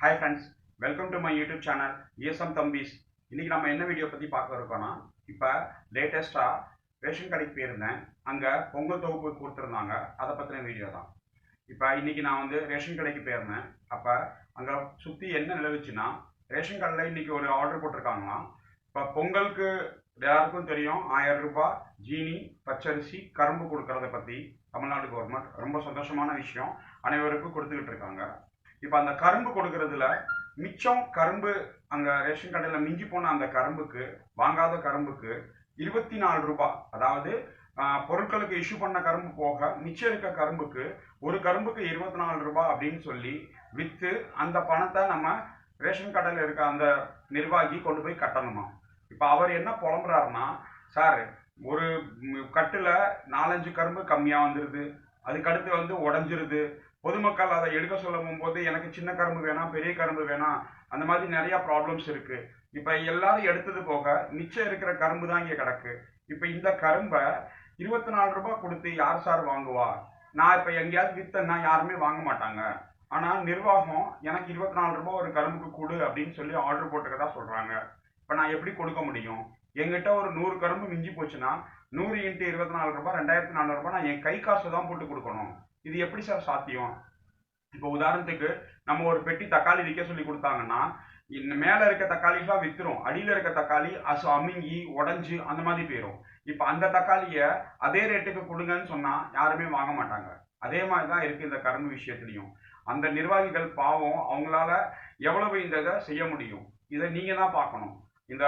Hi friends welcome to my YouTube channel awesome Thambis இன்னைக்கு நம்ம என்ன வீடியோ பற்றி பார்க்க இருக்கோன்னா இப்போ லேட்டஸ்ட்டாக ரேஷன் கடைக்கு போயிருந்தேன். அங்கே பொங்கல் தொகுப்பு கொடுத்துருந்தாங்க. அதை பற்றின வீடியோ தான். இப்போ இன்றைக்கி நான் வந்து ரேஷன் கடைக்கு போயிருந்தேன். அப்போ அங்கே சுற்றி என்ன நிலவுச்சுன்னா ரேஷன் கடையில் இன்றைக்கி ஒரு ஆர்டர் போட்டிருக்காங்களாம். இப்போ பொங்கலுக்கு எல்லாருக்கும் தெரியும் ஆயிரம் ரூபாய் ஜீனி பச்சரிசி கரும்பு கொடுக்கறத பற்றி தமிழ்நாடு கவர்மெண்ட் ரொம்ப சந்தோஷமான விஷயம். அனைவருக்கும் கொடுத்துக்கிட்டு இருக்காங்க. இப்போ அந்த கரும்பு கொடுக்கறதுல மிச்சம் கரும்பு அங்கே ரேஷன் கடையில் மிஞ்சி போன அந்த கரும்புக்கு வாங்காத கரும்புக்கு இருபத்தி நாலு ரூபாய். அதாவது பொருட்களுக்கு இஷ்யூ பண்ண கரும்பு போக மிச்சம் இருக்க கரும்புக்கு ஒரு கரும்புக்கு இருபத்தி நாலு ரூபாய் அப்படின்னு சொல்லி விற்று அந்த பணத்தை நம்ம ரேஷன் கடையில் இருக்க அந்த நிர்வாகி கொண்டு போய் கட்டணுமா? இப்போ அவர் என்ன புலம்புறாருன்னா சார் ஒரு கட்டில் நாலஞ்சு கரும்பு கம்மியாக வந்துடுது அதுக்கடுத்து வந்து உடஞ்சிருது. பொதுமக்கள் அதை எடுக்க சொல்லும் போது எனக்கு சின்ன கரும்பு வேணாம் பெரிய கரும்பு வேணாம். அந்த மாதிரி நிறைய ப்ராப்ளம்ஸ் இருக்கு. இப்போ எல்லாரும் எடுத்தது போக மிச்சம் இருக்கிற கரும்பு தான் இங்கே கிடக்கு. இப்போ இந்த கரும்பை இருபத்தி நாலு ரூபாய் கொடுத்து யார் சார் வாங்குவா? நான் இப்போ எங்கேயாவது வித்தேன்னா யாருமே வாங்க மாட்டாங்க. ஆனால் நிர்வாகம் எனக்கு இருபத்தி நாலு ரூபாய் ஒரு கரும்புக்கு கொடு அப்படின்னு சொல்லி ஆர்டர் போட்டுக்கதான் சொல்றாங்க. இப்போ நான் எப்படி கொடுக்க முடியும்? எங்கிட்ட ஒரு நூறு கரும்பு மிஞ்சி போச்சுன்னா நூறு இன்ட்டு இருபத்தி நாலு ரூபாய் ரெண்டாயிரத்தி நானூறு ரூபாய் நான் என் கை காசு தான் போட்டு கொடுக்கணும். இது எப்படி சார் சாத்தியம்? இப்போ உதாரணத்துக்கு நம்ம ஒரு பெட்டி தக்காளி விற்க சொல்லி கொடுத்தாங்கன்னா இந்த மேல இருக்க தக்காளிலாம் வித்துரும். அடியில இருக்க தக்காளி அசு அமுங்கி உடஞ்சி அந்த மாதிரி போயிடும் இப்போ அந்த தக்காளிய அதே ரேட்டுக்கு கொடுங்கன்னு சொன்னா யாருமே வாங்க மாட்டாங்க. அதே மாதிரி தான் இருக்கு இந்த கரும்பு விஷயத்துலையும். அந்த நிர்வாகிகள் பாவம் அவங்களால எவ்வளவு இந்த இதை செய்ய முடியும்? இதை நீங்க தான் பார்க்கணும். இந்த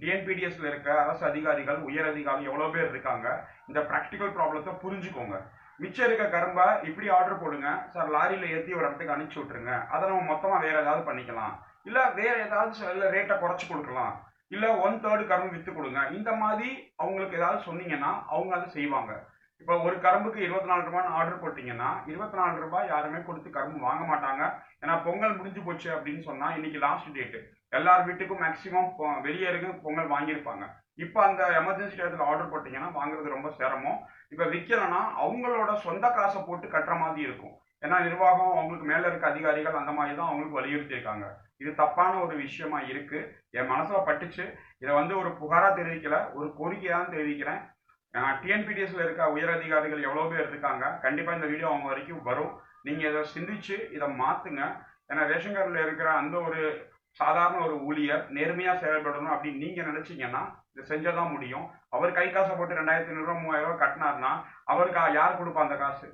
டிஎன்பிடிஎஸ்ல இருக்க அரசு அதிகாரிகள் உயர் அதிகாரிகள் எவ்வளவு பேர் இருக்காங்க இந்த ப்ராக்டிக்கல் ப்ராப்ளத்தை புரிஞ்சுக்கோங்க. மிச்சம் இருக்க கரும்பை இப்படி ஆர்டர் போடுங்க. சார் லாரியில் ஏற்றி ஒரு இடத்துக்கு அனுப்பிச்சி விட்ருங்க அதை நம்ம மொத்தமாக வேறு ஏதாவது பண்ணிக்கலாம். இல்லை வேறு ஏதாவது ரேட்டை குறைச்சி கொடுக்கலாம். இல்லை ஒன் தேர்டு கரும்பு விற்று கொடுங்க. இந்த மாதிரி அவங்களுக்கு ஏதாவது சொன்னீங்கன்னா அவங்க அதை செய்வாங்க. இப்போ ஒரு கரும்புக்கு இருபத்தி நாலு ரூபான்னு ஆர்டர் போட்டிங்கன்னா இருபத்தி நாலு ரூபாய் யாருமே கொடுத்து கரும்பு வாங்க மாட்டாங்க. ஏன்னா பொங்கல் முடிஞ்சு போச்சு அப்படின்னு சொன்னால் இன்னைக்கு லாஸ்ட் டேட்டு எல்லார் வீட்டுக்கும் மேக்ஸிமம் வெளியே இருக்கும் பொங்கல் வாங்கியிருப்பாங்க. இப்போ அந்த எமர்ஜென்சி டயத்தில் ஆர்டர் போட்டீங்கன்னா வாங்குறது ரொம்ப சிரமம். இப்போ விற்கலன்னா அவங்களோட சொந்த காசை போட்டு கட்டுற மாதிரி இருக்கும். ஏன்னா நிர்வாகம் அவங்களுக்கு மேலே இருக்க அதிகாரிகள் அந்த மாதிரி தான் அவங்களுக்கு வலியுறுத்தியிருக்காங்க. இது தப்பான ஒரு விஷயமா இருக்கு. என் மனசில் பட்டுச்சு. இதை வந்து ஒரு புகாராக தெரிவிக்கல ஒரு கோரிக்கையாக தான் தெரிவிக்கிறேன் டிஎன்பிடிஎஸ்ல இருக்க உயர் அதிகாரிகள் எவ்வளோ பேர் இருக்காங்க? கண்டிப்பாக இந்த வீடியோ அவங்க வரைக்கும் வரும். நீங்கள் இதை சிந்திச்சு இதை மாற்றுங்க ஏன்னா ரேஷன் கார்டில் இருக்கிற அந்த ஒரு சாதாரண ஒரு ஊழியர் நேர்மையா செயல்படணும் அப்படின்னு நீங்க நினைச்சீங்கன்னா இதை செஞ்சதான் முடியும். அவர் கை காசை போட்டு ரெண்டாயிரத்தி ஐநூறுரூவா மூவாயிரம் ரூபாய் கட்டினார்னா அவருக்கு யார் கொடுப்பா அந்த காசு?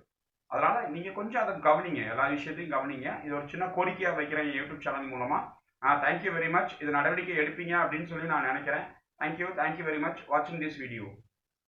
அதனால நீங்க கொஞ்சம் அதை கவனிங்க. எல்லா விஷயத்தையும் கவனிங்க. இது ஒரு சின்ன கோரிக்கையா வைக்கிறேன் யூடியூப் சேனல் மூலமா. தேங்க்யூ வெரி மச் இது நடவடிக்கை எடுப்பீங்க அப்படின்னு சொல்லி நான் நினைக்கிறேன். Thank you thank you very much வாட்சிங் திஸ் வீடியோ